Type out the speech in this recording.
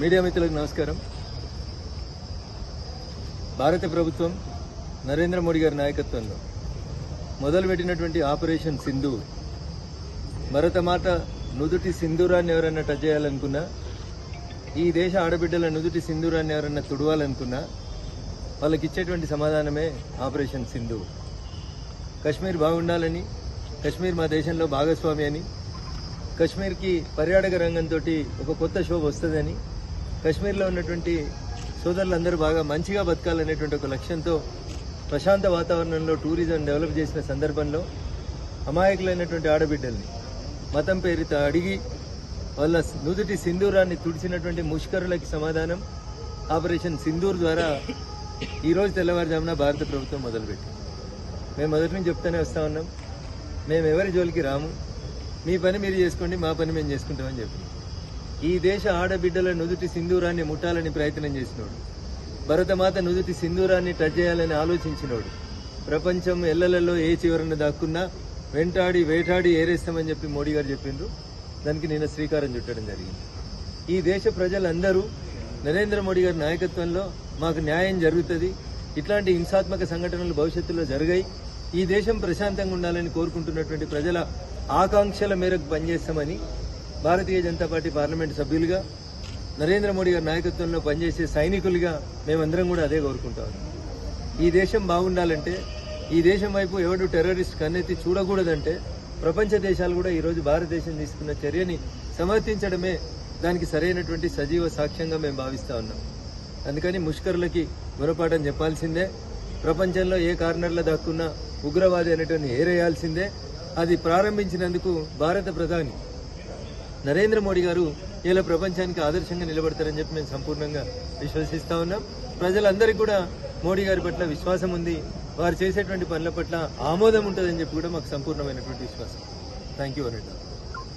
Media మిత్రులకు నమస్కారం. భారత ప్రభుత్వం నరేంద్ర మోడీ గారి నాయకత్వంలో మొదలుపెట్టినటువంటి ఆపరేషన్ సింధు భరత మాట నుదుటి సింధూరాన్ని ఎవరన్నా టచ్ చేయాలనుకున్నా ఈ దేశ ఆడబిడ్డల నుదుటి సింధూరాన్ని ఎవరన్నా తుడవాలనుకున్నా వాళ్ళకి ఇచ్చేటువంటి సమాధానమే ఆపరేషన్ సింధు కశ్మీర్ బాగుండాలని కశ్మీర్ మా దేశంలో భాగస్వామి అని కశ్మీర్కి పర్యాటక రంగంతో ఒక కొత్త శోభ వస్తుందని కశ్మీర్లో ఉన్నటువంటి సోదరులందరూ బాగా మంచిగా బతకాలనేటువంటి ఒక లక్ష్యంతో ప్రశాంత వాతావరణంలో టూరిజం డెవలప్ చేసిన సందర్భంలో అమాయకులైనటువంటి ఆడబిడ్డల్ని మతం పేరుతో అడిగి వాళ్ళ నుదుటి సింధూరాన్ని తుడిచినటువంటి ముష్కరులకి సమాధానం ఆపరేషన్ సింధూర్ ద్వారా ఈరోజు తెల్లవారుజామున భారత ప్రభుత్వం మొదలుపెట్టింది. మేము మొదటి నుంచి చెప్తూనే వస్తా ఉన్నాం. మేము ఎవరి జోలికి రాము? మీ పని మీరు చేసుకోండి మా పని మేము చేసుకుంటామని చెప్పి ఈ దేశ ఆడబిడ్డల నుదుటి సింధూరాన్ని ముట్టాలని ప్రయత్నం చేసినోడు. భరతమాత నుదుటి సింధూరాన్ని టచ్ చేయాలని ఆలోచించినోడు. ప్రపంచం ఎల్లలలో ఏ చివరన దాక్కున్నా వెంటాడి వేటాడి ఏరేస్తామని చెప్పి మోడీ గారు చెప్పిండ్రు. దానికి నిన్న శ్రీకారం చుట్టడం జరిగింది. ఈ దేశ ప్రజలందరూ నరేంద్ర మోడీ గారి నాయకత్వంలో మాకు న్యాయం జరుగుతుంది. ఇట్లాంటి హింసాత్మక సంఘటనలు భవిష్యత్తులో జరిగాయి ఈ దేశం ప్రశాంతంగా ఉండాలని కోరుకుంటున్నటువంటి ప్రజల ఆకాంక్షల మేరకు పనిచేస్తామని భారతీయ జనతా పార్టీ పార్లమెంట్ సభ్యులుగా నరేంద్ర మోడీ గారి నాయకత్వంలో పనిచేసే సైనికులుగా మేమందరం కూడా అదే కోరుకుంటాం. ఈ దేశం బాగుండాలంటే ఈ దేశం వైపు ఎవడు టెర్రరిస్ట్ కన్నెత్తి చూడకూడదంటే ప్రపంచ దేశాలు కూడా ఈరోజు భారతదేశం తీసుకున్న చర్యని సమర్థించడమే దానికి సరైనటువంటి సజీవ సాక్ష్యంగా మేము భావిస్తా ఉన్నాం. అందుకని ముష్కరులకి గురపాఠం చెప్పాల్సిందే ప్రపంచంలో ఏ కార్నర్లో దాక్కున్న ఉగ్రవాది అనేటువంటి ఏరేయాల్సిందే అది ప్రారంభించినందుకు భారత ప్రధాని నరేంద్ర మోడీ గారు ఇలా ప్రపంచానికి ఆదర్శంగా నిలబడతారని చెప్పి మేము సంపూర్ణంగా విశ్వసిస్తా ఉన్నాం. ప్రజలందరికీ కూడా మోడీ గారి పట్ల విశ్వాసం ఉంది. వారు చేసేటువంటి పనుల పట్ల ఆమోదం ఉంటుందని చెప్పి కూడా మాకు సంపూర్ణమైనటువంటి విశ్వాసం. థ్యాంక్ యూ అన్నట్టు